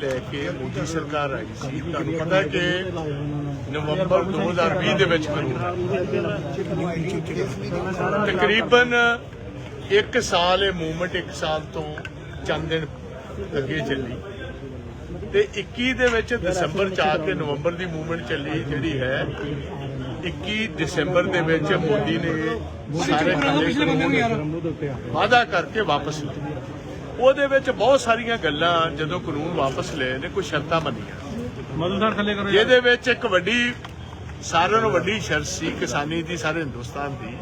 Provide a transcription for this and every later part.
ਲੈ ਕੇ ਮੋਦੀ ਸਰਕਾਰ ਆਈ ਸੀ। ਤੁਹਾਨੂੰ ਪਤਾ ਕਿ ਨਵੰਬਰ 2020 ਦੇ ਵਿੱਚ ਤਕਰੀਬਨ 1 ਸਾਲ ਇਹ ਮੂਵਮੈਂਟ 1 ਸਾਲ ਤੋਂ ਚੰਦ ਦਿਨ ਅੱਗੇ ਚੱਲੀ। ਤੇ 21 ਦੇ ਵਿੱਚ ਦਸੰਬਰ ਚ ਆ ਕੇ ਨਵੰਬਰ ਦੀ ਮੂਵਮੈਂਟ ਚੱਲੀ, ਜਿਹੜੀ ਹੈ 21 ਦਸੰਬਰ ਦੇ ਵਿੱਚ ਮੋਦੀ ਨੇ ਸਾਰੇ ਵਾਅਦਾ ਕਰਕੇ ਵਾਪਸ ਲਏ ਉਹਦੇ ਵਿੱਚ ਬਹੁਤ ਸਾਰੀਆਂ ਗੱਲਾਂ ਜਦੋਂ ਕਾਨੂੰਨ ਵਾਪਸ ਲਏ ਨੇ ਕੁਝ ਸ਼ਰਤਾਂ ਮਧੂ ਸਰ ਥੱਲੇ ਕਰੋ ਜਿਹਦੇ ਵਿੱਚ ਇੱਕ ਵੱਡੀ ਸਾਰਿਆਂ ਨੂੰ ਵੱਡੀ ਸ਼ਰਤ ਸੀ ਕਿਸਾਨੀ ਦੀ ਸਾਰੇ ਹਿੰਦੁਸਤਾਨ ਦੀ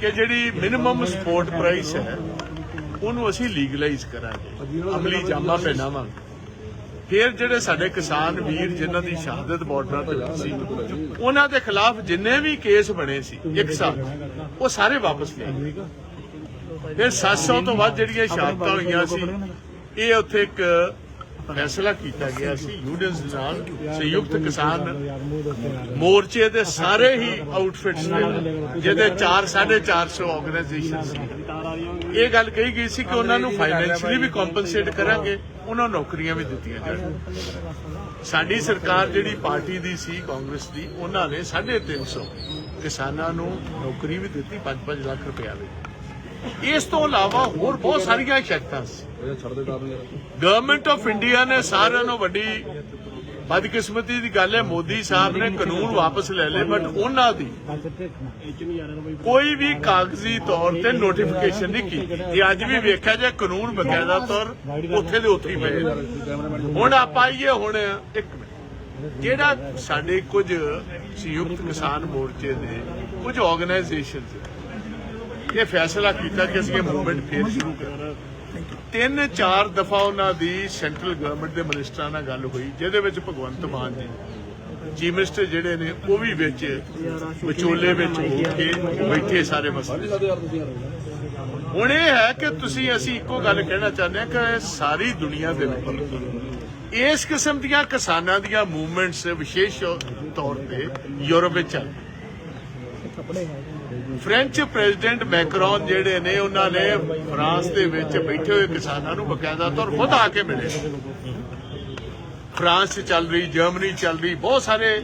ਕਿ ਜਿਹੜੀ ਮਿਨੀਮਮ ਸਪੋਰਟ ਪ੍ਰਾਈਸ ਹੈ ਉਹਨੂੰ ਅਸੀਂ ਲੀਗਲਾਈਜ਼ ਕਰਾਂਗੇ ਅਮਲੀ ਜਾਮਾ ਪਹਿਨਾਵਾਂਗੇ। ਫਿਰ ਜਿਹੜੇ ਸਾਡੇ ਕਿਸਾਨ ਵੀਰ ਜਿਨ੍ਹਾਂ ਦੀ ਸ਼ਹਾਦਤ ਬਾਰਡਰਾਂ ਤੇ ਹੋਈ ਸੀ ਉਹਨਾਂ ਦੇ ਖਿਲਾਫ ਜਿੰਨੇ ਵੀ ਕੇਸ ਬਣੇ ਸੀ ਇੱਕ ਸਾਲ ਉਹ ਸਾਰੇ ਵਾਪਸ ਲਏ। ਫਿਰ 700 ਤੋਂ ਵੱਧ ਜਿਹੜੀਆਂ ਸ਼ਹਾਦਤਾਂ ਹੋਈਆਂ ਸੀ ਇਹ ਉੱਥੇ ਇੱਕ ਫੈਸਲਾ ਕੀਤਾ ਗਿਆ ਸੀ ਯੂਨੀਅਨਸ ਨਾਲ ਸੰਯੁਕਤ ਕਿਸਾਨ ਮੋਰਚੇ ਦੇ ਸਾਰੇ ਹੀ ਆਊਟਫਿਟਸ ਨੇ ਜਿਹਦੇ 4 450 ਆਰਗੇਨਾਈਜੇਸ਼ਨ ਸੀ ਇਹ ਗੱਲ ਕਹੀ ਗਈ ਸੀ ਕਿ ਉਹਨਾਂ ਨੂੰ ਫਾਈਨੈਂਸ਼ੀਅਲੀ ਵੀ ਕੰਪਨਸੇਟ ਕਰਾਂਗੇ ਉਹਨਾਂ ਨੂੰ ਨੌਕਰੀਆਂ ਵੀ ਦਿੱਤੀਆਂ ਜਾਣਗੀਆਂ। ਸਾਡੀ ਸਰਕਾਰ ਜਿਹੜੀ ਪਾਰਟੀ ਦੀ ਸੀ ਕਾਂਗਰਸ ਦੀ ਉਹਨਾਂ ਨੇ 350 ਕਿਸਾਨਾਂ ਨੂੰ ਨੌਕਰੀ ਵੀ ਦਿੱਤੀ 5-5 ਲੱਖ ਰੁਪਏ ਦੇ ਇਸ ਤੋਂ ਇਲਾਵਾ ਹੋਰ ਬਹੁਤ ਸਾਰੀਆਂ ਸ਼ਰਤਾਂ ਸੀ। ਗਵਰਨਮੈਂਟ ਆਫ ਇੰਡੀਆ ਨੇ ਸਾਰਿਆਂ ਨੂੰ ਵੱਡੀ ਬਦਕਿਸਮਤੀ ਦੀ ਗੱਲ ਹੈ। ਮੋਦੀ ਸਾਹਿਬ ਨੇ ਕਾਨੂੰਨ ਵਾਪਸ ਲੈ ਲਏ ਬਟ ਉਹਨਾਂ ਦੀ ਕੋਈ ਵੀ ਕਾਗਜ਼ੀ ਤੌਰ ਤੇ ਨੋਟੀਫਿਕੇਸ਼ਨ ਨਹੀਂ ਕੀਤੀ। ਇਹ ਅੱਜ ਵੀ ਵੇਖਿਆ ਜੇ ਕਾਨੂੰਨ ਬਕਾਇਦਾ ਤੌਰ ਉੱਥੇ ਦੇ ਉੱਥੇ ਹੀ ਪਏ ਹੁਣ ਆਪਾਂ ਆਈਏ ਹੁਣ ਇੱਕ ਜਿਹੜਾ ਸਾਡੇ ਕੁਝ ਸੰਯੁਕਤ ਕਿਸਾਨ ਮੋਰਚੇ ਦੇ ਕੁਝ ਆਰਗੇਨਾਈਜੇਸ਼ਨਸ ਇਹ ਫੈਸਲਾ ਕੀਤਾ ਕਿ ਅਸੀਂ ਇਹ ਮੂਵਮੈਂਟ ਫੇਰ ਸ਼ੁਰੂ ਕਰਾਂਗੇ। ਤਿੰਨ, ਚਾਰ ਦਫਾ ਉਹਨਾਂ ਦੀ ਸੈਂਟਰਲ ਗਵਰਨਮੈਂਟ ਦੇ ਮਿਨਿਸਟਰਾਂ ਨਾਲ ਗੱਲ ਹੋਈ, ਜਿਹਦੇ ਵਿੱਚ ਭਗਵੰਤ ਮਾਨ ਜੀ ਚੀਫ ਮਿਨਿਸਟਰ ਜਿਹੜੇ ਨੇ, ਉਹ ਵੀ ਵਿੱਚ ਵਿਚੋਲੇ ਵਿੱਚ ਹੋ ਕੇ ਬੈਠੇ ਸਾਰੇ ਮਸਲੇ। ਹੁਣ ਇਹ ਹੈ ਕਿ ਤੁਸੀਂ, ਅਸੀਂ ਇੱਕੋ ਗੱਲ ਕਹਿਣਾ ਚਾਹੁੰਦੇ ਹਾਂ ਕਿ ਸਾਰੀ ਦੁਨੀਆ ਦੇ ਵਿੱਚ ਇਸ ਕਿਸਮ ਦੀਆਂ ਕਿਸਾਨਾਂ ਦੀਆਂ ਮੂਵਮੈਂਟਸ ਵਿਸ਼ੇਸ਼ ਤੌਰ ਤੇ ਯੂਰਪ ਵਿੱਚ ਚੱਲ ਫ੍ਰੈਂਚ ਪ੍ਰੈਜ਼ੀਡੈਂਟ ਮੈਕਰੋਨ ਜਿਹੜੇ ਨੇ, ਉਹਨਾਂ ਨੇ ਫਰਾਂਸ ਦੇ ਵਿੱਚ ਬੈਠੇ ਹੋਏ ਕਿਸਾਨਾਂ ਨੂੰ ਬਕਾਇਦਾ ਤੌਰ ਖੁਦ ਆ ਕੇ ਮਿਲੇ। ਫਰਾਂਸ ਚੱਲ ਰਹੀ ਜਰਮਨੀ ਚੱਲ ਰਹੀ, ਬਹੁਤ ਸਾਰੇ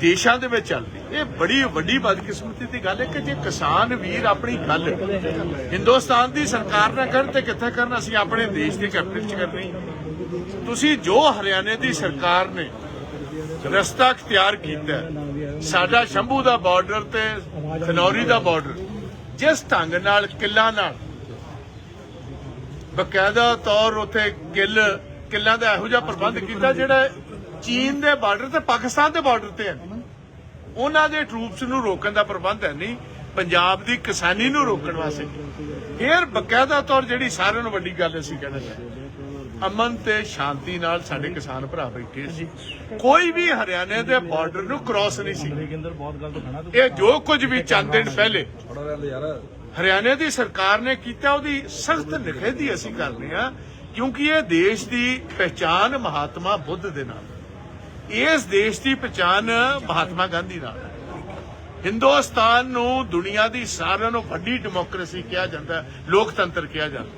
ਦੇਸ਼ਾਂ ਦੇ ਵਿੱਚ ਚੱਲ ਰਹੀ। ਇਹ ਬੜੀ ਵੱਡੀ ਬਦਕਿਸਮਤੀ ਦੀ ਗੱਲ ਹੈ ਕਿ ਜੇ ਕਿਸਾਨ ਵੀਰ ਆਪਣੀ ਗੱਲ ਹਿੰਦੁਸਤਾਨ ਦੀ ਸਰਕਾਰ ਨਾਲ ਕਰਨ ਤੇ ਕਿੱਥੇ ਕਰਨ, ਅਸੀਂ ਆਪਣੇ ਦੇਸ਼ ਦੇ ਕੈਪੀਟਲ 'ਚ ਕਰਨੀ। ਤੁਸੀਂ ਜੋ ਹਰਿਆਣੇ ਦੀ ਸਰਕਾਰ ਨੇ ਰਸਤਾ ਅਖਤਿਆਰ ਕੀਤਾ ਸਾਡਾ ਸ਼ੰਭੂ ਦਾ ਬਾਰਡਰ ਤੇ ਖਨੌਰੀ ਦਾ ਬਾਰਡਰ, ਜਿਸ ਢੰਗ ਨਾਲ, ਕਿੱਲਾਂ ਨਾਲ, ਬਕਾਇਦਾ ਤੌਰ ਉਥੇ ਕਿੱਲ ਕਿੱਲਾਂ ਦਾ ਇਹੋ ਜਿਹਾ ਪ੍ਰਬੰਧ ਕੀਤਾ ਜਿਹੜਾ ਚੀਨ ਦੇ ਬਾਰਡਰ ਤੇ ਪਾਕਿਸਤਾਨ ਦੇ ਬਾਰਡਰ ਤੇ ਹੈ। ਉਹਨਾਂ ਦੇ ਟਰੂਪਸ ਨੂੰ ਰੋਕਣ ਦਾ ਪ੍ਰਬੰਧ ਹੈ ਨਹੀਂ, ਪੰਜਾਬ ਦੀ ਕਿਸਾਨੀ ਨੂੰ ਰੋਕਣ ਵਾਸਤੇ। ਫੇਰ ਬਕਾਇਦਾ ਤੌਰ ਜਿਹੜੀ ਸਾਰਿਆਂ ਨੂੰ ਵੱਡੀ ਗੱਲ ਅਸੀਂ ਕਹਿਣਾ ਚਾਹੁੰਦੇ ਅਮਨ ਤੇ ਸ਼ਾਂਤੀ ਨਾਲ ਸਾਡੇ ਕਿਸਾਨ ਭਰਾ ਬੈਠੇ ਸੀ। ਕੋਈ ਵੀ ਹਰਿਆਣੇ ਦੇ ਬਾਰਡਰ ਨੂੰ ਕ੍ਰਾਸ ਨਹੀਂ ਸੀ। ਇਹ ਜੋ ਕੁਝ ਵੀ ਚੰਦ ਦਿਨ ਪਹਿਲੇ। ਹਰਿਆਣੇ ਦੀ ਸਰਕਾਰ ਨੇ ਕੀਤਾ ਉਹਦੀ ਸਖਤ ਨਿਖੇਧੀ ਅਸੀਂ ਕਰਦੇ ਹਾਂ ਕਿਉਂਕਿ ਇਹ ਦੇਸ਼ ਦੀ ਪਹਿਚਾਨ ਮਹਾਤਮਾ ਬੁੱਧ ਦੇ ਨਾਲ। ਇਸ ਦੇਸ਼ ਦੀ ਪਹਿਚਾਨ ਮਹਾਤਮਾ ਗਾਂਧੀ ਨਾਲ। ਹਿੰਦੁਸਤਾਨ ਨੂੰ ਦੁਨੀਆ ਦੀ ਸਾਰਿਆਂ ਨੂੰ ਵੱਡੀ ਡੈਮੋਕ੍ਰੇਸੀ ਕਿਹਾ ਜਾਂਦਾ ਲੋਕਤੰਤਰ ਕਿਹਾ ਜਾਂਦਾ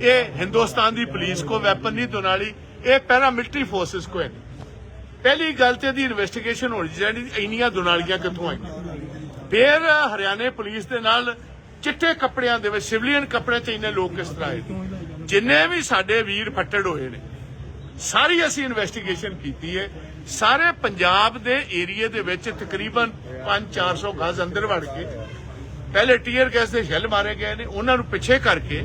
ਇਹ ਹਿੰਦੁਸਤਾਨ ਦੀ ਪੁਲਿਸ ਕੋ ਵੈਪਨ ਨਹੀਂ, ਦੁਨਾਲੀ, ਇਹ ਪੈਰਾ ਮਿਲਟਰੀ ਫੋਰਸਸ ਕੋ ਹੈ ਪਹਿਲੀ ਗੱਲ ਤੇ ਦੀ ਇਨਵੈਸਟੀਗੇਸ਼ਨ ਹੋਣੀ ਚਾਹੀਦੀ ਇੰਨੀਆਂ ਦੁਨਾਲੀਆਂ ਕਿੱਥੋਂ ਆਈਆਂ? ਫਿਰ ਹਰਿਆਣੇ ਪੁਲਿਸ ਦੇ ਨਾਲ ਚਿੱਟੇ ਕੱਪੜਿਆਂ ਦੇ ਵਿੱਚ, ਸਿਵਲੀਅਨ ਕੱਪੜੇ ਚ ਇੰਨੇ ਲੋਕ ਕਿਸ ਤਰ੍ਹਾਂ ਆਏ? ਜਿੰਨੇ ਵੀ ਸਾਡੇ ਵੀਰ ਫੱਟੜ ਹੋਏ ਨੇ, ਸਾਰੀ ਅਸੀਂ ਇਨਵੈਸਟੀਗੇਸ਼ਨ ਕੀਤੀ ਹੈ। ਸਾਰੇ ਪੰਜਾਬ ਦੇ ਏਰੀਏ ਦੇ ਵਿੱਚ ਤਕਰੀਬਨ 5-400 ਗਜ਼ ਅੰਦਰ ਵੜ ਕੇ, ਪਹਿਲੇ ਟੀਅਰ ਗੈਸ ਦੇ ਸ਼ੈਲ ਮਾਰੇ ਗਏ ਨੇ, ਉਹਨਾਂ ਨੂੰ ਪਿੱਛੇ ਕਰਕੇ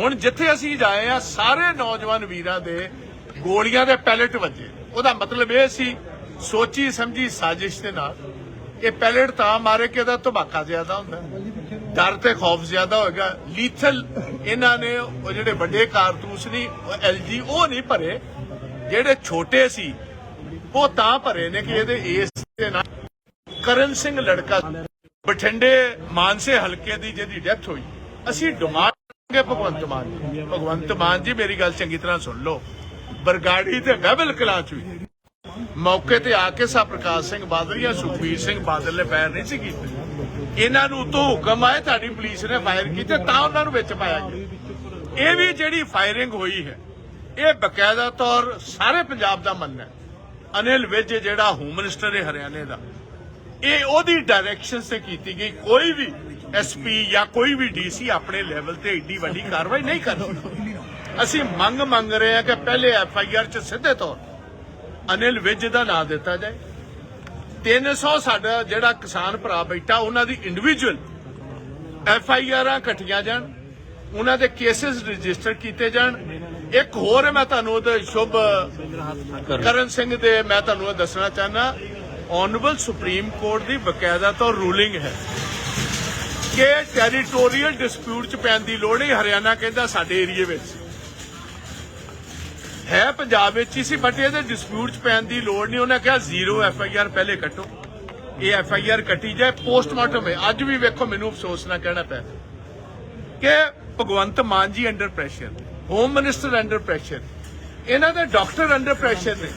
ਹੁਣ ਜਿੱਥੇ ਅਸੀਂ ਜਾਏ ਆ, ਸਾਰੇ ਨੌਜਵਾਨ ਵੀਰਾਂ ਦੇ ਗੋਲੀਆਂ ਦੇ ਪੈਲਟ ਵੱਜੇ। ਉਹਦਾ ਮਤਲਬ ਇਹ ਸੀ, ਸੋਚੀ ਸਮਝੀ ਸਾਜ਼ਿਸ਼ ਦੇ ਨਾਲ, ਇਹ ਪੈਲਟ ਤਾਂ ਮਾਰੇ ਕਿ ਇਹਦਾ ਧਮਾਕਾ ਜ਼ਿਆਦਾ ਹੁੰਦਾ। ਡਰ ਤੇ ਖੌਫ ਜ਼ਿਆਦਾ ਹੋਏਗਾ। ਲੀਥਲ, ਇਹਨਾਂ ਨੇ ਉਹ ਜਿਹੜੇ ਵੱਡੇ ਕਾਰਤੂਸ ਨਹੀਂ ਐਲਜੀ ਉਹ ਨਹੀਂ ਭਰੇ। ਜਿਹੜੇ ਛੋਟੇ ਸੀ, ਉਹ ਤਾਂ ਭਰੇ ਨੇ ਕਿ ਇਹਦੇ ਇਸ ਦੇ ਨਾਲ ਕਰਨ ਸਿੰਘ ਲੜਕਾ ਬਠਿੰਡੇ ਮਾਨਸੇ ਹਲਕੇ ਦੀ ਜਿਹਦੀ ਡੈਥ ਹੋਈ। ਅਸੀਂ ਡਿਮਾਂਡ ਕਰਾਂਗੇ ਭਗਵੰਤ ਮਾਨ ਜੀ। ਭਗਵੰਤ ਮਾਨ ਜੀ, ਮੇਰੀ ਗੱਲ ਚੰਗੀ ਤਰ੍ਹਾਂ ਸੁਣ ਲਓ। ਬਰਗਾੜੀ ਤੇ ਬਹਿਬਲ ਕਲਾਂ ਚ ਵੀ। ਮੌਕੇ ਤੇ ਆ ਕੇ ਸਾ ਪ੍ਰਕਾਸ਼ ਸਿੰਘ ਬਾਦਲ ਜਾਂ ਸੁਖਬੀਰ ਸਿੰਘ ਬਾਦਲ ਨੇ ਫਾਇਰ ਨਹੀਂ ਸੀ ਕੀਤੇ। ਇਹਨਾਂ ਨੂੰ ਉਤੋਂ ਹੁਕਮ ਆਏ ਤੁਹਾਡੀ ਪੁਲਿਸ ਨੇ ਫਾਇਰ ਕੀਤੇ, ਤਾਂ ਉਹਨਾਂ ਨੂੰ ਵਿੱਚ ਪਾਇਆ ਗਿਆ। ਇਹ ਵੀ ਜਿਹੜੀ ਫਾਇਰਿੰਗ ਹੋਈ ਹੈ, ਇਹ ਬਕਾਇਦਾ ਤੌਰ ਸਾਰੇ ਪੰਜਾਬ ਦਾ ਮੰਨਣਾ ਹੈ। ਅਨਿਲ ਵਿਜ, ਜਿਹੜਾ ਹੋਮ ਮਿਨਿਸਟਰ ਹੈ ਹਰਿਆਣੇ ਦਾ, ਇਹ ਉਹਦੀ ਡਾਇਰੈਕਸ਼ਨ ਤੇ ਕੀਤੀ ਗਈ। ਕੋਈ ਵੀ ਐਸਪੀ ਜਾਂ ਕੋਈ ਵੀ ਡੀਸੀ ਆਪਣੇ ਲੈਵਲ ਤੇ ਏਡੀ ਵੱਡੀ ਕਾਰਵਾਈ ਨਹੀਂ ਕਰ ਸਕਦਾ। ਅਸੀਂ ਮੰਗ ਮੰਗ ਰਹੇ ਹਾਂ ਕਿ ਪਹਿਲੇ ਐਫ ਆਈ ਆਰ ਚ ਸਿੱਧੇ ਤੌਰ ਅਨਿਲ ਵਿਜ ਦਾ ਨਾਮ ਦਿੱਤਾ ਜਾਏ। 300 ਸਾਡਾ ਜਿਹੜਾ ਕਿਸਾਨ ਭਰਾ ਬੈਠਾ, ਉਹਨਾਂ ਦੀ ਇੰਡੀਵਿਜੂਅਲ ਐਫ ਆਈ ਆਰਾਂ ਕੱਟੀਆਂ ਜਾਣ, ਉਹਨਾਂ ਦੇ ਕੇਸਿਸ ਰਜਿਸਟਰ ਕੀਤੇ ਜਾਣ। ਇੱਕ ਹੋਰ ਮੈਂ ਤੁਹਾਨੂੰ ਉਹਦੇ ਸ਼ੁਭ ਕਰਨ ਸਿੰਘ ਦੇ ਮੈਂ ਤੁਹਾਨੂੰ ਇਹ ਦੱਸਣਾ ਚਾਹਨਾ ਆਨਰੇਬਲ ਸੁਪਰੀਮ ਕੋਰਟ ਦੀ ਬਕਾਇਦਾ ਤੋਂ ਰੂਲਿੰਗ ਹੈ। ਕਿ ਟੈਰੀਟੋਰੀਅਲ ਡਿਸਪਿਊਟ ਚ ਪੈਣ ਦੀ ਲੋੜ ਨਹੀਂ, ਹਰਿਆਣਾ ਕਹਿੰਦਾ ਸਾਡੇ ਏਰੀਏ ਵਿੱਚ। ਹੈ ਪੰਜਾਬ ਵਿੱਚ ਹੀ ਸੀ ਬਟ ਇਹਦੇ ਡਿਸਪਿਊਟ ਚ ਪੈਣ ਦੀ ਲੋੜ ਨਹੀਂ, ਉਹਨੇ ਕਿਹਾ ਜ਼ੀਰੋ ਐਫ ਆਈ ਆਰ ਪਹਿਲੇ ਕੱਟੋ। ਇਹ ਐਫ ਆਈ ਆਰ ਕੱਟੀ ਜਾਏ, ਪੋਸਟਮਾਰਟਮ ਹੈ ਅੱਜ ਵੀ ਵੇਖੋ, ਮੈਨੂੰ ਅਫਸੋਸ ਨਾ ਕਹਿਣਾ ਪਿਆ। ਕਿ Bhagwant Mann ji under pressure home minister under pressure ਇਹਨਾਂ ਦੇ ਡਾਕਟਰ ਅੰਡਰ ਪ੍ਰੈਸ਼ਰ ਨੇ।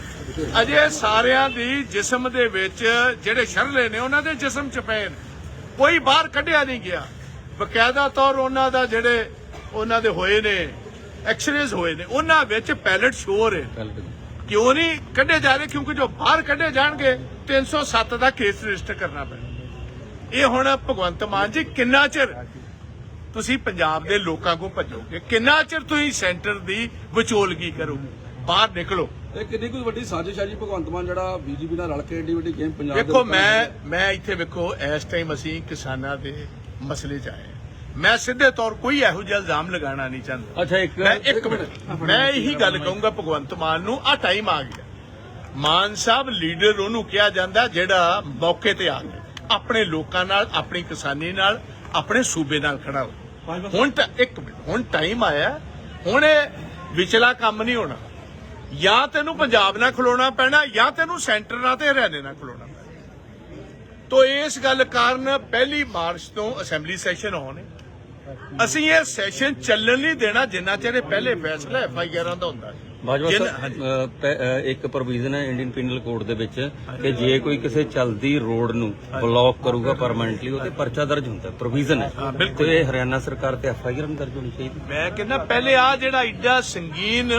ਅਜੇ ਸਾਰਿਆਂ ਦੀ ਜਿਸਮ ਦੇ ਵਿੱਚ ਜਿਹੜੇ ਸ਼ਰਲੇ ਨੇ, ਉਹਨਾਂ ਦੇ ਜਿਸਮ ਚ ਪਏ ਨੇ। ਕੋਈ ਬਾਹਰ ਕੱਢਿਆ ਨਹੀਂ ਗਿਆ। ਬਕਾਇਦਾ ਤੌਰ ਉਹਨਾਂ ਦਾ ਜਿਹੜੇ ਉਹਨਾਂ ਦੇ ਹੋਏ ਨੇ ਐਕਸਰੇਜ਼ ਹੋਏ ਨੇ ਉਹਨਾਂ ਵਿੱਚ ਪੈਲਟ ਸ਼ੋਰ ਹੈ ਕਿਉਂ ਨਹੀਂ ਕੱਢੇ ਜਾ ਰਹੇ? ਕਿਉਂਕਿ ਜੋ ਬਾਹਰ ਕੱਢੇ ਜਾਣਗੇ 307 ਦਾ ਕੇਸ ਰਜਿਸਟਰ ਕਰਨਾ ਪੈਣਾ। ਇਹ ਹੁਣ ਭਗਵੰਤ ਮਾਨ ਜੀ ਕਿੰਨਾ ਚਿਰ ਤੁਸੀਂ ਪੰਜਾਬ ਦੇ ਲੋਕਾਂ ਕੋ ਭਜੋਗੇ? ਕਿੰਨਾ ਚਿਰ ਤੁਸੀਂ ਸੈਂਟਰ ਦੀ ਵਿਚੋਲਗੀ ਕਰੋਗੇ? ਬਾਹਰ ਨਿਕਲੋ। ਇਹ ਕਿੰਨੀ ਕੋਈ ਵੱਡੀ ਸਾਜ਼ਿਸ਼ ਹੈ ਜੀ? ਭਗਵੰਤ ਮਾਨ ਜਿਹੜਾ ਬੀਜੇਪੀ ਨਾਲ ਰਲ ਕੇ ਏਡੀ ਵੱਡੀ ਗੇਮ ਪੰਜਾਬ ਦੇ ਵੇਖੋ ਮੈਂ ਮੈਂ ਇੱਥੇ ਵੇਖੋ ਇਸ ਟਾਈਮ ਅਸੀਂ ਕਿਸਾਨਾਂ ਦੇ ਮਸਲੇ 'ਚ ਆਏ। ਮੈਂ ਸਿੱਧੇ ਤੌਰ ਕੋਈ ਇਹੋ ਜਿਹਾ ਇਲਜ਼ਾਮ ਲਗਾਉਣਾ ਨਹੀਂ ਚਾਹੁੰਦਾ। ਅੱਛਾ ਇੱਕ ਮੈਂ ਇੱਕ ਮਿੰਟ। ਮੈਂ ਇਹੀ ਗੱਲ ਕਹੂੰਗਾ ਭਗਵੰਤ ਮਾਨ ਨੂੰ ਆ ਟਾਈਮ ਆ ਗਿਆ। ਮਾਨ ਸਾਹਿਬ ਲੀਡਰ ਉਹਨੂੰ ਕਿਹਾ ਜਾਂਦਾ ਜਿਹੜਾ ਮੌਕੇ ਤੇ ਆ ਗਿਆ। ਆਪਣੇ ਲੋਕਾਂ ਨਾਲ ਆਪਣੀ ਕਿਸਾਨੀ ਨਾਲ ਆਪਣੇ ਸੂਬੇ ਨਾਲ ਖੜਾ ਹੋ। ਹੁਣ ਤਾਂ ਇੱਕ ਮਿੰਟ ਹੁਣ ਟਾਈਮ ਆਇਆ। ਹੁਣ ਇਹ ਵਿਚਲਾ ਕੰਮ ਨਹੀਂ ਹੋਣਾ। ਜਾਂ ਤੈਨੂੰ ਪੰਜਾਬ ਨਾਲ ਖਲੋਣਾ ਪੈਣਾ ਜਾਂ ਤੈਨੂੰ ਸੈਂਟਰ ਨਾਲ ਤੇ ਹਰਿਆਣੇ ਨਾਲ ਖਲੋਣਾ ਪੈਣਾ। ਤੋ ਇਸ ਗੱਲ ਕਾਰਨ ਪਹਿਲੀ ਮਾਰਚ ਤੋਂ ਅਸੈਂਬਲੀ ਸੈਸ਼ਨ ਹੋਣੇ ਅਸੀਂ ਇਹ ਸੈਸ਼ਨ ਚੱਲਣ ਨਹੀਂ ਦੇਣਾ ਜਿੰਨਾ ਚਿਰ ਇਹ ਪਹਿਲੇ ਫੈਸਲਾ ਐਫ ਆਈ ਆਰਾਂ ਦਾ ਹੁੰਦਾ ਹੈ। ਬਾਜਵਾ ਸਾਹਿਬ ਇੱਕ ਪ੍ਰੋਵੀਜ਼ਨ ਹੈ ਇੰਡੀਅਨ ਪੀਨਲ ਕੋਡ ਦੇ ਵਿੱਚ ਕਿ ਜੇ ਕੋਈ ਕਿਸੇ ਚੱਲਦੀ ਰੋਡ ਨੂੰ ਬਲੌਕ ਕਰੂਗਾ ਪਰਮਨੈਂਟਲੀ ਉਹਤੇ ਪਰਚਾ ਦਰਜ ਹੁੰਦਾ ਪ੍ਰੋਵੀਜ਼ਨ ਹੈ। ਤੇ ਹਰਿਆਣਾ ਸਰਕਾਰ ਤੇ ਐਫ ਆਈ ਆਰ ਦਰਜ ਹੋਣੀ ਚਾਹੀਦੀ। ਮੈਂ ਕਹਿੰਦਾ ਪਹਿਲੇ ਆ ਜਿਹੜਾ ਏਡਾ ਸੰਗੀਨ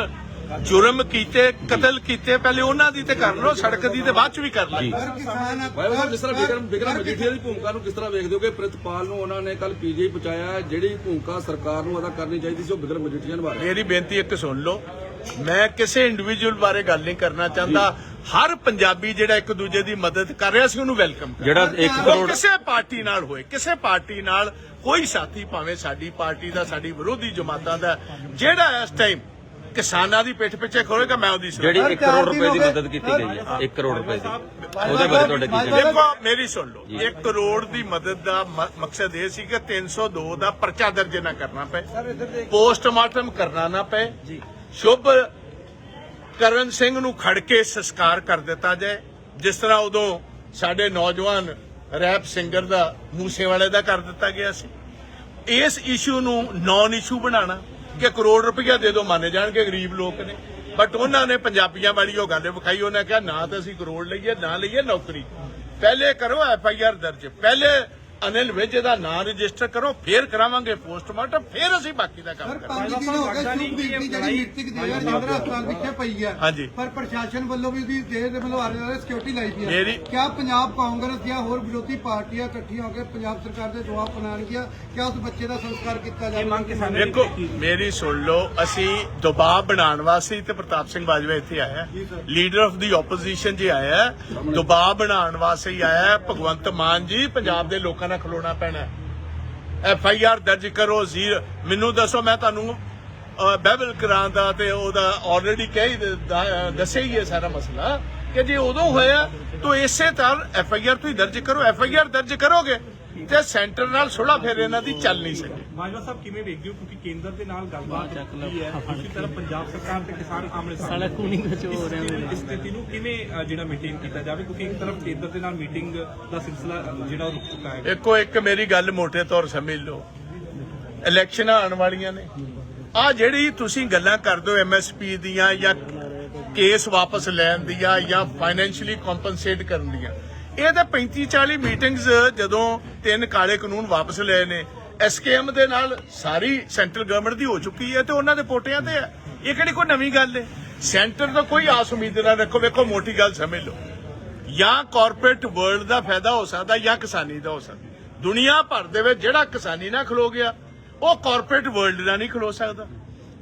ਜੁਰਮ ਕੀਤੇ ਕਤਲ ਕੀਤੇ ਪਹਿਲੇ ਉਹਨਾਂ ਦੀ ਤੇ ਕਰ ਲਓ ਸੜਕ ਦੀ ਤੇ ਬਾਅਦ ਚ ਵੀ ਕਰ ਲਈ ਬਾਈ ਸਾਹਿਬ ਜਿਸ ਤਰ੍ਹਾਂ ਵਿਕਰਮ ਵਿਕਰਮ ਮਜੀਠੀਆ ਦੀ ਭੂਮਿਕਾ ਨੂੰ ਕਿਸ ਤਰ੍ਹਾਂ ਵੇਖਦੇ ਹੋ ਕਿ ਪ੍ਰਿਤਪਾਲ ਨੂੰ ਉਹਨਾਂ ਨੇ ਕੱਲ ਪੀਜੀਆਈ ਪਹੁੰਚਾਇਆ ਹੈ, ਜਿਹੜੀ ਭੂਮਿਕਾ ਸਰਕਾਰ ਨੂੰ ਅਦਾ ਕਰਨੀ ਚਾਹੀਦੀ ਸੀ ਉਹ ਵਿਕਰਮ ਮਜੀਠੀਆ ਨਿਭਾ ਰਿਹਾ ਮੇਰੀ ਬੇਨਤੀ ਇੱਕ ਸੁਣ ਲਓ। ਮੈਂ ਕਿਸੇ ਇੰਡੀਵਿਜੂਅਲ ਬਾਰੇ ਗੱਲ ਨਹੀਂ ਕਰਨਾ ਚਾਹੁੰਦਾ। ਹਰ ਪੰਜਾਬੀ ਜਿਹੜਾ ਇੱਕ ਦੂਜੇ ਦੀ ਮਦਦ ਕਰ ਰਿਹਾ ਸੀ ਉਹਨੂੰ ਵੈਲਕਮ ਕਰ ਜਿਹੜਾ 1 ਉਹ ਕਰੋੜ ਕਿਸੇ ਪਾਰਟੀ ਨਾਲ ਹੋਏ ਕਿਸੇ ਪਾਰਟੀ ਨਾਲ ਕੋਈ ਸਾਥੀ ਭਾਵੇਂ ਸਾਡੀ ਪਾਰਟੀ ਦਾ ਸਾਡੀ ਵਿਰੋਧੀ ਜਮਾਤਾਂ ਦਾ ਜਿਹੜਾ ਇਸ ਟਾਈਮ ਕਿਸਾਨਾਂ ਦੀ ਪਿੱਠ ਪਿੱਛੇ ਖੋਲੇਗਾ ਮੈਂ ਉਹਦੀ ਜਿਹੜੀ ਸੁਣਾਂਗਾ। 1 ਕਰੋੜ ਰੁਪਏ ਦੀ ਮਦਦ ਕੀਤੀ ਗਈ ਹੈ। 1 ਕਰੋੜ ਰੁਪਏ ਦੀ। ਉਹਦੇ ਬਾਰੇ ਤੁਹਾਡਾ ਕੀ ਕਹਿਣਾ? ਦੇਖੋ ਮੇਰੀ ਸੁਣ ਲਓ। 1 ਕਰੋੜ ਦੀ ਮਦਦ ਦਾ ਮਕਸਦ ਇਹ ਸੀ ਕਿ 302 ਦਾ ਪਰਚਾ ਦਰਜ ਨਾ ਕਰਨਾ ਪਏ। ਪੋਸਟਮਾਰਟਮ ਕਰਨਾ ਨਾ ਪਏ। ਸ਼ੁਭ ਕਰਨ ਸਿੰਘ ਨੂੰ ਖੜ ਕੇ ਸੰਸਕਾਰ ਕਰ ਦਿੱਤਾ ਜਾਏ। ਜਿਸ ਤਰ੍ਹਾਂ ਉਦੋਂ ਸਾਡੇ ਨੌਜਵਾਨ ਰੈਪ ਸਿੰਗਰ ਦਾ ਮੂਸੇ ਵਾਲੇ ਦਾ ਕਰ ਦਿੱਤਾ ਗਿਆ ਸੀ। ਇਸ ਇਸ਼ੂ ਨੂੰ ਨਾਨ ਇਸ਼ੂ ਬਣਾਉਣਾ। ਕਿ ਕਰੋੜ ਰੁਪਇਆ ਦੇ ਦਿਓ ਮੰਨੇ ਜਾਣਗੇ ਗਰੀਬ ਲੋਕ ਨੇ। ਬਟ ਉਹਨਾਂ ਨੇ ਪੰਜਾਬੀਆਂ ਵਾਲੀ ਉਹ ਗੱਲ ਵਿਖਾਈ, ਉਹਨਾਂ ਕਿਹਾ, ਨਾ ਤਾਂ ਅਸੀਂ ਕਰੋੜ ਲਈਏ, ਨਾ ਲਈਏ ਨੌਕਰੀ। ਪਹਿਲੇ ਕਰੋ ਐਫ ਆਈ ਆਰ ਦਰਜ। ਪਹਿਲੇ ਅਨਿਲ ਵਿਜ ਦਾ ਨਾਂ ਰਜਿਸਟਰ ਕਰੋ ਫੇਰ ਕਰਾਵਾਂਗੇ ਪੋਸਟਮਾਰਟਮ ਫੇਰ ਅਸੀਂ ਬਾਕੀ ਦਾ ਕੰਮ ਸਰ ਕਰਾਂਗੇ। ਪੰਜ ਦਿਨ ਹੋ ਗਏ ਸ਼ੁਭ ਬੀਬੀ ਜਿਹੜੀ ਮ੍ਰਿਤਕ ਦੀ ਹੈ ਜਿੰਦਰਾ ਹਸਪਤਾਲ ਵਿਖੇ ਪਈ ਹੈ। ਹਾਂਜੀ। ਪਰ ਪ੍ਰਸ਼ਾਸਨ ਵੱਲੋਂ ਵੀ ਉਹਦੀ ਦੇਰ ਦੇ ਵੱਲੋਂ ਆਰੇ ਵਾਲੇ ਸਿਕਿਉਰਿਟੀ ਲਾਈ ਪਈ ਹੈ। ਕਿਆ ਪੰਜਾਬ ਕਾਂਗਰਸ ਦੀਆਂ ਹੋਰ ਵਿਰੋਧੀ ਪਾਰਟੀਆਂ ਇਕੱਠੀਆਂ ਹੋ ਕੇ ਪੰਜਾਬ ਸਰਕਾਰ ਦੇ ਜਵਾਬ ਬਣਾਉਣਗੀਆਂ ਕਿਆ ਉਸ ਬੱਚੇ ਦਾ ਸੰਸਕਾਰ ਕੀਤਾ ਜਾਵੇ ਦੇਖੋ ਮੇਰੀ ਸੁਣ ਲਓ ਅਸੀਂ ਦਬਾਅ ਬਣਾਉਣ ਵਾਸਤੇ ਤੇ ਪ੍ਰਤਾਪ ਸਿੰਘ ਬਾਜਵਾ ਇੱਥੇ ਆਇਆ ਲੀਡਰ ਆਫ ਦੀ ਆਪੋਜੀਸ਼ਨ ਜੀ ਆਇਆ ਹੈ। ਦਬਾਅ ਬਣਾਉਣ ਵਾਸਤੇ ਹੀ ਆਇਆ ਹੈ। ਭਗਵੰਤ ਮਾਨ ਜੀ ਪੰਜਾਬ ਦੇ ਲੋਕਾਂ ਨਾਲ ਖਲੋਣਾ ਪੈਣਾ ਐਫ ਆਈ ਆਰ ਦਰਜ ਕਰੋ ਜ਼ੀਰ। ਮੈਨੂੰ ਦੱਸੋ ਮੈਂ ਤੁਹਾਨੂੰ ਅਹ, ਬਹਿਬਲ ਕਰਾਂ ਦਾ ਤੇ ਉਹਦਾ ਆਲਰੇਡੀ ਕਹਿ ਹੀ ਦੱਸਿਆ ਹੀ ਹੈ ਸਾਰਾ ਮਸਲਾ ਕਿ ਜੇ ਉਦੋਂ ਹੋਇਆ ਤਾਂ ਇਸੇ ਤਰ੍ਹਾਂ ਐਫ ਆਈ ਆਰ ਤੁਸੀਂ ਦਰਜ ਕਰੋ। ਐਫ ਆਈ ਆਰ ਦਰਜ ਕਰੋਗੇ ਤੇ ਸੈਂਟਰ ਨਾਲ ਸੁਲਾ ਫਿਰ ਇਹਨਾਂ ਦੀ ਚੱਲ ਨਹੀਂ ਸਕੀ। ਬਾਜਵਾ ਸਾਹਿਬ ਕਿਵੇਂ ਵੇਖਦੇ ਹੋ? ਕਿਉਂਕਿ ਕੇਂਦਰ ਦੇ ਨਾਲ ਗੱਲਬਾਤ ਕੀ ਹੈ। ਦੂਸਰੀ ਤਰਫ ਪੰਜਾਬ ਸਰਕਾਰ ਤੇ ਕਿਸਾਨ ਆਮਣੇ ਸਾਹਮਣੇ ਕੂਨਿੰਗ ਵਿੱਚ ਹੋ ਰਹੇ ਨੇ ਇਸ ਸਥਿਤੀ ਨੂੰ ਕਿਵੇਂ ਅ, ਜਿਹੜਾ ਮੇਨਟੇਨ ਕੀਤਾ ਜਾਵੇ? ਕਿਉਂਕਿ ਇੱਕ ਤਰਫ ਕੇਂਦਰ ਦੇ ਨਾਲ ਮੀਟਿੰਗ ਦਾ ਸਿਲਸਿਲਾ ਅ, ਜਿਹੜਾ ਉਹ ਰੁਕ ਚੁੱਕਾ ਹੈ। ਇੱਕੋ ਇੱਕ ਮੇਰੀ ਗੱਲ ਮੋٹے ਤੌਰ ਸਮਝ ਲਓ। ਇਲੈਕਸ਼ਨਾਂ ਆਉਣ ਵਾਲੀਆਂ ਨੇ। ਆ ਜਿਹੜੀ ਤੁਸੀਂ ਗੱਲਾਂ ਕਰਦੇ ਹੋ ਐਮਐਸਪੀ ਦੀਆਂ ਜਾਂ ਕੇਸ ਵਾਪਸ ਲੈਣ ਦੀਆਂ ਜਾਂ ਫਾਈਨੈਂਸ਼ੀਅਲੀ ਕੰਪਨਸੇਟ ਕਰਨ ਦੀਆਂ ਇਹ ਤਾਂ 35 40 ਮੀਟਿੰਗਸ ਜਦੋਂ ਤਿੰਨ ਕਾਲੇ ਕਾਨੂੰਨ ਵਾਪਸ ਲਏ ਨੇ। ਐਸਕੇਐਮ ਦੇ ਨਾਲ ਸਾਰੀ ਸੈਂਟਰਲ ਗਵਰਨਮੈਂਟ ਦੀ ਹੋ ਚੁੱਕੀ ਹੈ ਤੇ ਉਹਨਾਂ ਦੇ ਪੋਟਿਆਂ ਤੇ ਹੈ। ਇਹ ਕਿਹੜੀ ਕੋਈ ਨਵੀਂ ਗੱਲ ਹੈ ਸੈਂਟਰ ਤੋਂ ਕੋਈ ਆਸ ਉਮੀਦ ਨਾ ਰੱਖੋ, ਵੇਖੋ, ਮੋਟੀ ਗੱਲ ਸਮਝ ਲਓ। ਜਾਂ ਕਾਰਪੋਰੇਟ ਵਰਲਡ ਦਾ ਫਾਇਦਾ ਹੋ ਸਕਦਾ, ਜਾਂ ਕਿਸਾਨੀ ਦਾ ਹੋ ਸਕਦਾ। ਦੁਨੀਆ ਭਰ ਦੇ ਵਿੱਚ ਜਿਹੜਾ ਕਿਸਾਨੀ ਨਾਲ ਖਲੋ ਗਿਆ, ਉਹ ਕਾਰਪੋਰੇਟ ਵਰਲਡ ਨਾਲ ਨਹੀਂ ਖਲੋ ਸਕਦਾ।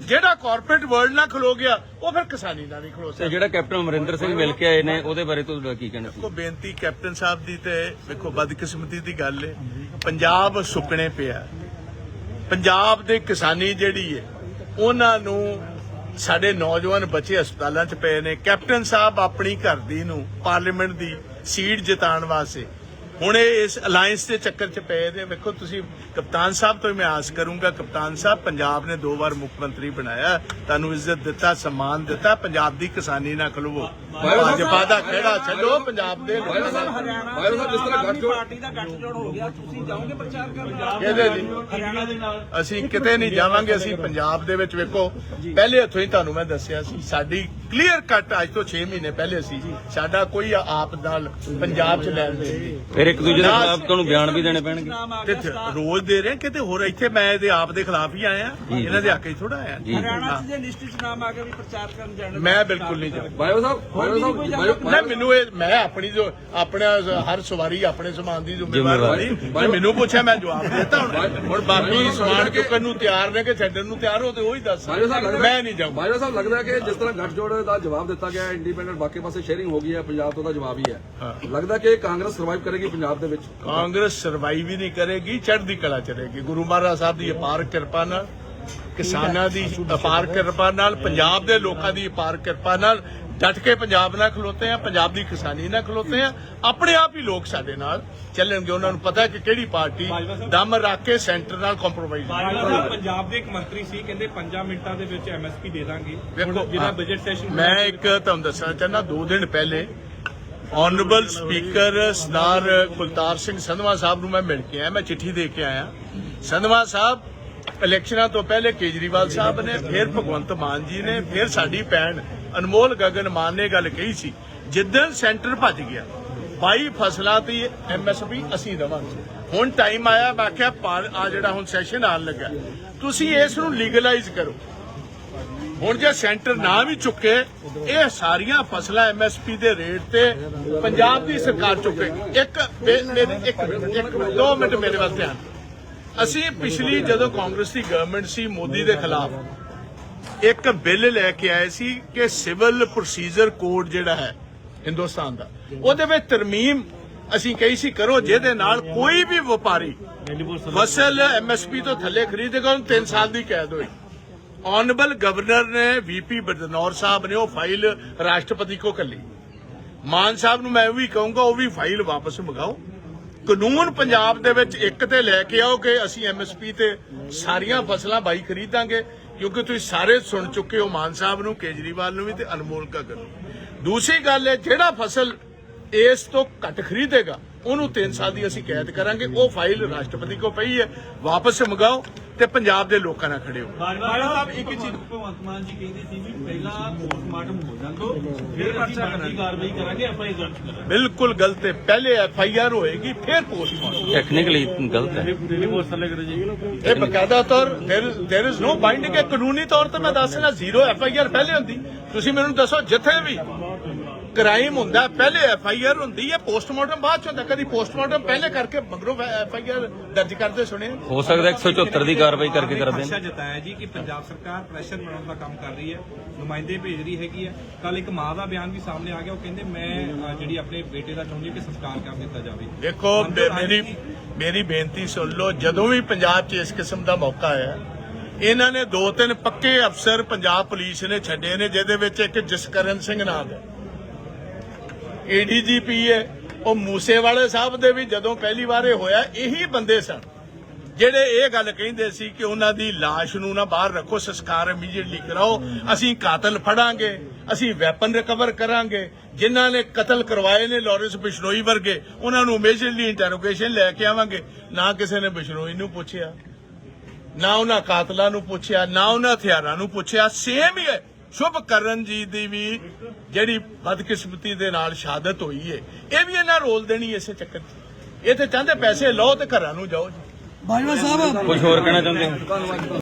ਜਿਹੜਾ ਕਾਰਪੋਰੇਟ ਵਰਲਡ ਨਾਲ ਖਲੋ ਗਿਆ ਉਹ ਫਿਰ ਕਿਸਾਨੀ ਨਾਲ ਨਹੀਂ ਖਲੋ ਤੇ ਸਕਦਾ। ਜਿਹੜਾ ਕੈਪਟਨ ਅਮਰਿੰਦਰ ਸਿੰਘ ਮਿਲ ਕੇ ਆਏ ਨੇ ਉਹਦੇ ਬਾਰੇ ਤੁਹਾਡਾ ਕੀ ਕਹਿਣਾ ਸੀ? ਕੋ ਬੇਨਤੀ ਕੈਪਟਨ ਸਾਹਿਬ ਦੀ ਤੇ ਵੇਖੋ ਬਦਕਿਸਮਤੀ ਦੀ ਗੱਲ ਹੈ ਪੰਜਾਬ ਸੁੱਕਣੇ ਪਿਆ। ਪੰਜਾਬ ਦੇ ਕਿਸਾਨੀ ਜਿਹੜੀ ਹੈ ਉਹਨਾਂ ਨੂੰ ਸਾਡੇ ਨੌਜਵਾਨ ਬੱਚੇ ਹਸਪਤਾਲਾਂ 'ਚ ਪਏ ਨੇ। ਕੈਪਟਨ ਸਾਹਿਬ ਆਪਣੀ ਘਰ ਦੀ ਨੂੰ ਪਾਰਲੀਮੈਂਟ ਦੀ ਸੀਟ ਜਿਤਾਉਣ ਵਾਸਤੇ ਹੁਣ ਇਹ ਇਸ ਅਲਾਈਅੰਸ ਦੇ ਚੱਕਰ 'ਚ ਪਏ ਨੇ। ਵੇਖੋ ਤੁਸੀਂ ਕਪਤਾਨ ਸਾਹਿਬ ਤੋਂ ਹੀ ਮੈਂ ਆਸ ਕਰੂੰਗਾ ਕਪਤਾਨ ਸਾਹਿਬ ਪੰਜਾਬ ਨੇ ਦੋ ਵਾਰ ਮੁੱਖ ਮੰਤਰੀ ਬਣਾਇਆ। ਤੁਹਾਨੂੰ ਇੱਜ਼ਤ ਦਿੱਤਾ ਸਨਮਾਨ ਦਿੱਤਾ। ਪੰਜਾਬ ਦੀ ਕਿਸਾਨੀ ਨਾਲ ਖਲਵੋ। ਭਾਜਪਾ ਦਾ ਖੇੜਾ ਛੱਡੋ ਪੰਜਾਬ ਦੇ ਲੋਕਾਂ। ਦਾ ਬਾਇਓ ਸਾਹਿਬ ਜਿਸ ਤਰ੍ਹਾਂ ਗੱਠਜੋੜ ਪਾਰਟੀ ਦਾ ਗੱਠਜੋੜ ਹੋ ਗਿਆ ਤੁਸੀਂ ਜਾਓਗੇ ਪ੍ਰਚਾਰ ਕਰਨ ਕਿਹਦੇ ਲਈ। ਹਰਿਆਣਾ ਦੇ ਨਾਲ। ਅਸੀਂ ਕਿਤੇ ਨਹੀਂ ਜਾਵਾਂਗੇ ਅਸੀਂ ਪੰਜਾਬ ਦੇ ਵਿੱਚ ਵੇਖੋ। ਪਹਿਲੇ ਹੱਥੋਂ ਹੀ ਤੁਹਾਨੂੰ ਮੈਂ ਦੱਸਿਆ ਸੀ ਸਾਡੀ ਕਲੀਅਰ ਕੱਟ ਅੱਜ ਤੋਂ 6 ਮਹੀਨੇ ਪਹਿਲੇ ਸੀ। ਸਾਡਾ ਕੋਈ ਆਪ ਨਾਲ ਪੰਜਾਬ 'ਚ ਲੈਣ ਦੇਣ ਫਿਰ ਇੱਕ ਦੂਜੇ ਦੇ ਖਿਲਾਫ ਤੁਹਾਨੂੰ ਬਿਆਨ ਵੀ ਦੇਣੇ ਪੈਣਗੇ। ਕਿੱਥੇ ਰੋਜ਼ ਦੇ ਰਹੇ ਕਿਤੇ ਹੋਰ ਇੱਥੇ ਮੈਂ ਇਹਦੇ ਆਪ ਦੇ ਖਿਲਾਫ ਹੀ ਆਇਆ? ਇਹਨਾਂ ਦੇ ਹੱਕ ਥੋੜਾ ਆਇਆ। ਜੀ। ਹਰਿਆਣਾ 'ਚ ਜੇ ਲਿਸਟ 'ਚ ਨਾਮ ਆ ਗਿਆ ਵੀ ਪ੍ਰਚਾਰ ਕਰਨ ਜਾਣਾ ਮੈਂ ਬਿਲਕੁਲ ਨਹੀਂ ਜਾਵਾਂ ਬਾਇਓ ਸਾਹਿਬ ਬਾਇਓ ਸਾਹਿਬ ਨਾ ਮੈਨੂੰ ਇਹ ਮੈਂ ਆਪਣੀ ਜੋ ਆਪਣਾ ਹਰ ਸਵਾਰੀ ਆਪਣੇ ਸਮਾਨ ਦੀ ਜ਼ਿੰਮੇਵਾਰ ਜੇ ਮੈਨੂੰ ਪੁੱਛਿਆ ਮੈਂ ਜਵਾਬ ਦਿੱਤਾ ਹੁਣ। ਹੁਣ ਬਾਕੀ ਸਮਾਨ ਚੁੱਕਣ ਨੂੰ ਤਿਆਰ ਨੇ ਕਿ ਛੱਡਣ ਨੂੰ ਤਿਆਰ ਹੋ ਤੇ ਉਹ ਹੀ ਦੱਸ। ਬਾਇਓ ਸਾਹਿਬ ਲੱਗਦਾ ਮੈਂ ਨਹੀਂ ਜਾਊਂ ਬਾਇਓ ਸਾਹਿਬ ਲੱਗਦਾ ਕਿ ਜਿਸ ਤਰ੍ਹਾਂ ਗੱਠਜੋੜ ਦਾ ਜਵਾਬ ਦਿੱਤਾ ਗਿਆ ਇੰਡੀਪੈਂਡੈਂਟ ਬਾਕੀ ਪਾਸੇ ਸ਼ੇਅਰਿੰਗ ਹੋ ਗਈ ਹੈ ਪੰਜਾਬ ਤੋਂ ਦਾ ਜਵਾਬ ਹੀ ਹੈ। ਲੱਗਦਾ ਕਿ ਕਾਂਗਰਸ ਸਰਵਾਈਵ ਕਰੇਗੀ ਪੰਜਾਬ ਦੇ ਵਿੱਚ? ਕਾਂਗਰਸ ਸਰਵਾਈਵ ਹੀ ਨਹੀਂ ਕਰੇਗੀ ਚੜ੍ਹਦੀ ਕਲਾ ਚ ਰਹੇਗੀ ਗੁਰੂ ਮਹਾਰਾਜ ਸਾਹਿਬ ਦੀ ਅਪਾਰ ਕਿਰਪਾ ਨਾਲ ਕਿਸਾਨਾਂ ਦੀ ਅਪਾਰ ਕਿਰਪਾ ਨਾਲ ਪੰਜਾਬ ਦੇ ਲੋਕਾਂ ਦੀ ਅਪਾਰ ਕਿਰਪਾ ਨਾਲ ਡਟ ਕੇ ਪੰਜਾਬ ਨਾਲ ਖਲੋਤੇ ਆ ਪੰਜਾਬ ਦੀ ਕਿਸਾਨੀ ਨਾਲ ਖਲੋਤੇ ਆ ਆਪਣੇ ਆਪ ਹੀ ਲੋਕ ਸਾਡੇ ਨਾਲ ਚੱਲਣਗੇ। ਉਹਨਾਂ ਨੂੰ ਪਤਾ ਕਿ ਕਿਹੜੀ ਪਾਰਟੀ ਦਮ ਰੱਖ ਕੇ ਸੈਂਟਰ ਨਾਲ ਕੰਪਰੋਮਾਈਜ਼ ਪੰਜਾਬ ਦੇ ਇੱਕ ਮੰਤਰੀ ਸੀ ਕਹਿੰਦੇ 5 ਮਿੰਟਾਂ ਦੇ ਵਿੱਚ ਐਮਐਸਪੀ ਦੇ ਦਾਂਗੇ। ਜਿਹੜਾ ਬਜਟ ਸੈਸ਼ਨ ਮੈਂ ਇੱਕ ਤੁਹਾਨੂੰ ਦੱਸਣਾ ਚਾਹੁੰਦਾ ਦੋ ਦਿਨ ਪਹਿਲੇ ਆਨਰੇਬਲ ਸਪੀਕਰ ਸਰਦਾਰ ਕੁਲਤਾਰ ਸਿੰਘ ਸੰਧਵਾ ਸਾਹਿਬ ਨੂੰ ਮੈਂ ਮਿਲ ਕੇ ਆਇਆ, ਮੈਂ ਚਿੱਠੀ ਦੇ ਕੇ ਆਇਆ। ਸੰਧਵਾ ਸਾਹਿਬ ਇਲੈਕਸ਼ਨਾਂ ਤੋਂ ਪਹਿਲੇ ਕੇਜਰੀਵਾਲ ਸਾਹਿਬ ਨੇ, ਫਿਰ ਭਗਵੰਤ ਮਾਨ ਜੀ ਨੇ, ਫਿਰ ਸਾਡੀ ਭੈਣ ਅਨਮੋਲ ਗਗਨ ਮਾਨ ਨੇ ਗੱਲ ਕਹੀ ਸੀ, ਜਿੱਦਣ ਸੈਂਟਰ ਭੱਜ ਗਿਆ 22 ਫਸਲਾਂ ਦੀ ਐਮਐਸਪੀ ਅਸੀਂ ਦੇਵਾਂਗੇ ਹੁਣ ਟਾਈਮ ਆਇਆ, ਮੈਂ ਕਿਹਾ ਆ ਜਿਹੜਾ ਹੁਣ ਸੈਸ਼ਨ ਆਉਣ ਲੱਗਾ, ਤੁਸੀਂ ਇਸ ਨੂੰ ਲੀਗਲਾਈਜ਼ ਕਰੋ। ਹੁਣ ਜੇ ਸੈਂਟਰ ਨਾ ਵੀ ਚੁੱਕੇ ਇਹ ਸਾਰੀਆਂ ਫਸਲਾਂ ਐਮਐਸਪੀ ਦੇ ਰੇਟ ਤੇ ਪੰਜਾਬ ਦੀ ਸਰਕਾਰ ਚੁੱਕੇ। ਇੱਕ ਮੇਰੇ ਇੱਕ ਇੱਕ ਦੋ ਮਿੰਟ ਮੇਰੇ ਵੱਲ ਧਿਆਨ। ਅਸੀਂ ਪਿਛਲੀ ਜਦੋਂ ਕਾਂਗਰਸ ਦੀ ਗਵਰਨਮੈਂਟ ਸੀ ਮੋਦੀ ਦੇ ਖਿਲਾਫ ਇੱਕ ਬਿੱਲ ਲੈ ਕੇ ਆਏ ਸੀ ਕਿ ਸਿਵਲ ਪ੍ਰੋਸੀਜਰ ਕੋਡ ਜਿਹੜਾ ਹੈ ਹਿੰਦੁਸਤਾਨ ਦਾ। ਉਹਦੇ ਵਿੱਚ ਤਰਮੀਮ ਅਸੀਂ ਕਹੀ ਸੀ ਕਰੋ ਜਿਹਦੇ ਨਾਲ ਕੋਈ ਵੀ ਵਪਾਰੀ ਫਸਲ ਐਮਐਸਪੀ ਤੋਂ ਥੱਲੇ ਖਰੀਦੇਗਾ ਉਹਨੂੰ 3 ਸਾਲ ਦੀ ਕੈਦ ਹੋਈ। ਆਨਰੇਬਲ ਗਵਰਨਰ ਨੇ ਵੀਪੀ ਬਦਨੌਰ ਸਾਹਿਬ ਨੇ ਉਹ ਫਾਈਲ ਰਾਸ਼ਟਰਪਤੀ ਕੋ ਕੱਲੀ। ਮਾਨ ਸਾਹਿਬ ਨੂੰ ਮੈਂ ਵੀ ਕਹੂੰਗਾ, ਉਹ ਵੀ ਫਾਈਲ ਵਾਪਸ ਮੰਗਾਓ। ਕਾਨੂੰਨ ਪੰਜਾਬ ਦੇ ਵਿੱਚ ਇੱਕ ਤੇ ਲੈ ਕੇ ਆਓ ਕਿ ਅਸੀਂ ਐਮਐਸਪੀ ਤੇ ਸਾਰੀਆਂ ਫਸਲਾਂ ਬਾਈ ਖਰੀਦਾਂਗੇ, ਕਿਉਂਕਿ ਤੁਸੀਂ ਸਾਰੇ ਸੁਣ ਚੁੱਕੇ ਹੋ ਮਾਨ ਸਾਹਿਬ ਨੂੰ, ਕੇਜਰੀਵਾਲ ਨੂੰ ਵੀ ਤੇ ਅਨਮੋਲ ਗਗਨ ਨੂੰ। ਦੂਸਰੀ ਗੱਲ ਹੈ, ਜਿਹੜਾ ਫਸਲ ਇਸ ਤੋਂ ਘੱਟ ਖਰੀਦੇਗਾ, ਉਹਨੂੰ 3 ਸਾਲ ਦੀ ਅਸੀਂ ਕੈਦ ਕਰਾਂਗੇ, ਉਹ ਫਾਈਲ ਰਾਸ਼ਟਰਪਤੀ ਕੋ ਪਈ ਹੈ, ਵਾਪਸ ਮੰਗਾਓ। ਤੇ ਪੰਜਾਬ ਦੇ ਲੋਕਾਂ ਨਾਲ ਖੜੇ ਹੋ ਬਾਜਵਾ ਸਾਹਿਬ ਇੱਕ ਚੀਜ਼ ਭਗਵੰਤ ਮਾਨ ਜੀ ਕਹਿੰਦੇ ਸੀ ਵੀ ਪਹਿਲਾਂ ਪੋਸਟਮਾਰਟਮ ਹੋ ਜਾਣ ਤੋਂ ਫਿਰ ਅਸੀਂ ਬਣਦੀ ਕਾਰਵਾਈ ਕਰਾਂਗੇ ਐਫ ਆਈ ਦਰਜ ਕਰਾਂਗੇ ਬਿਲਕੁਲ ਗਲਤ ਹੈ ਪਹਿਲੇ ਐਫ ਆਈ ਆਰ ਹੋਏਗੀ ਫਿਰ ਪੋਸਟਮਾਰਟਮ ਟੈਕਨੀਕਲੀ ਗਲਤ ਹੈ ਇਹ ਬਕਾਇਦਾ ਤੌਰ देयर इज नो ਬਾਈਂਡਿੰਗ ਹੈ ਕਾਨੂੰਨੀ ਤੌਰ ਤੇ ਮੈਂ ਦੱਸ ਰਿਹਾ ਜ਼ੀਰੋ ਐਫ ਆਈ ਆਰ ਪਹਿਲੇ ਹੁੰਦੀ ਤੁਸੀਂ ਮੈਨੂੰ ਦੱਸੋ ਜਿੱਥੇ ਵੀ ਕ੍ਰਾਈਮ ਹੁੰਦਾ ਪਹਿਲੇ ਐਫ ਆਈ ਆਰ ਹੁੰਦੀ ਹੈ ਪੋਸਟਮਾਰਟਮ ਬਾਅਦ ਚ ਹੁੰਦਾ। ਕਦੀ ਪੋਸਟਮਾਰਟਮ ਪਹਿਲੇ ਕਰਕੇ ਮਗਰੋਂ ਐਫ ਆਈ ਆਰ ਦਰਜ ਕਰਦੇ ਸੁਣੇ। ਹੋ ਸਕਦਾ 174 ਦੀ ਕਾਰਵਾਈ ਕਰਕੇ ਕਰ ਦੇਣ ਜਤਾਇਆ ਜੀ ਕਿ ਪੰਜਾਬ ਸਰਕਾਰ ਪ੍ਰੈਸ਼ਰ ਬਣਾਉਣ ਦਾ ਕੰਮ ਕਰ ਰਹੀ ਹੈ ਨੁਮਾਇੰਦੇ ਭੇਜ ਰਹੀ ਹੈਗੀ ਹੈ। ਕੱਲ ਇੱਕ ਮਾਂ ਦਾ ਬਿਆਨ ਵੀ ਸਾਹਮਣੇ ਆ ਗਿਆ। ਉਹ ਕਹਿੰਦੇ ਮੈਂ ਜਿਹੜੀ ਆਪਣੇ ਬੇਟੇ ਦਾ ਚਾਹੁੰਦੀ ਕਿ ਸੰਸਕਾਰ ਕਰ ਦਿੱਤਾ ਜਾਵੇ। ਦੇਖੋ ਮੇਰੀ? ਮੇਰੀ ਬੇਨਤੀ ਸੁਣ ਲਓ ਜਦੋਂ ਵੀ ਪੰਜਾਬ 'ਚ ਇਸ ਕਿਸਮ ਦਾ ਮੌਕਾ ਆਇਆ ਇਹਨਾਂ ਨੇ ਦੋ ਤਿੰਨ ਪੱਕੇ ਅਫਸਰ ਪੰਜਾਬ ਪੁਲਿਸ ਨੇ ਛੱਡੇ ਨੇ ਜਿਹਦੇ ਵਿੱਚ ਇੱਕ ਜਸਕਰਨ ਸਿੰਘ ਨਾਮ ਹੈ। ਏਡੀਜੀਪੀ ਹੈ। ਉਹ ਮੂਸੇਵਾਲੇ ਸਾਹਿਬ ਦੇ ਵੀ ਜਦੋਂ ਪਹਿਲੀ ਵਾਰ ਇਹ ਹੋਇਆ, ਇਹੀ ਬੰਦੇ ਸਨ। ਜਿਹੜੇ ਇਹ ਗੱਲ ਕਹਿੰਦੇ ਸੀ ਕਿ ਉਹਨਾਂ ਦੀ ਲਾਸ਼ ਨੂੰ ਨਾ ਬਾਹਰ ਰੱਖੋ, ਸੰਸਕਾਰ ਇਮੀਡੀਏਟਲੀ ਕਰਾਓ। ਅਸੀਂ ਕਾਤਲ ਫੜਾਂਗੇ, ਅਸੀਂ ਵੈਪਨ ਰਿਕਵਰ ਕਰਾਂਗੇ। ਜਿਨ੍ਹਾਂ ਨੇ ਕਤਲ ਕਰਵਾਏ ਨੇ ਲਾਰੈਂਸ ਬਿਸ਼ਨੋਈ ਵਰਗੇ, ਉਹਨਾਂ ਨੂੰ ਇਮੀਡੀਏਟਲੀ ਇੰਟਰੋਗੇਸ਼ਨ ਲੈ ਕੇ ਆਵਾਂਗੇ। ਨਾ ਕਿਸੇ ਨੇ ਬਿਸ਼ਨੋਈ ਨੂੰ ਪੁੱਛਿਆ, ਨਾ ਉਹਨਾਂ ਕਾਤਲਾਂ ਨੂੰ ਪੁੱਛਿਆ, ਨਾ ਉਹਨਾਂ ਹਥਿਆਰਾਂ ਨੂੰ ਪੁੱਛਿਆ। ਸੇਮ ਹੀ ਹੈ। ਸ਼ੁਭ ਕਰਨ ਜੀ ਦੀ ਵੀ ਜਿਹੜੀ ਬਦਕਿਸਮਤੀ ਦੇ ਨਾਲ ਸ਼ਹਾਦਤ ਹੋਈ ਹੈ ਇਹ ਵੀ ਇਹਨਾਂ ਰੋਲ ਦੇਣੀ ਇਸੇ ਚੱਕਰ 'ਚ। ਇਹ ਤੇ ਚਾਹੁੰਦੇ ਪੈਸੇ ਲਓ ਤੇ ਘਰਾਂ ਨੂੰ ਜਾਓ ਜੀ। ਬਾਜਵਾ ਸਾਹਿਬ। ਕੁਝ ਹੋਰ ਕਹਿਣਾ ਚਾਹੁੰਦੇ ਹੋ?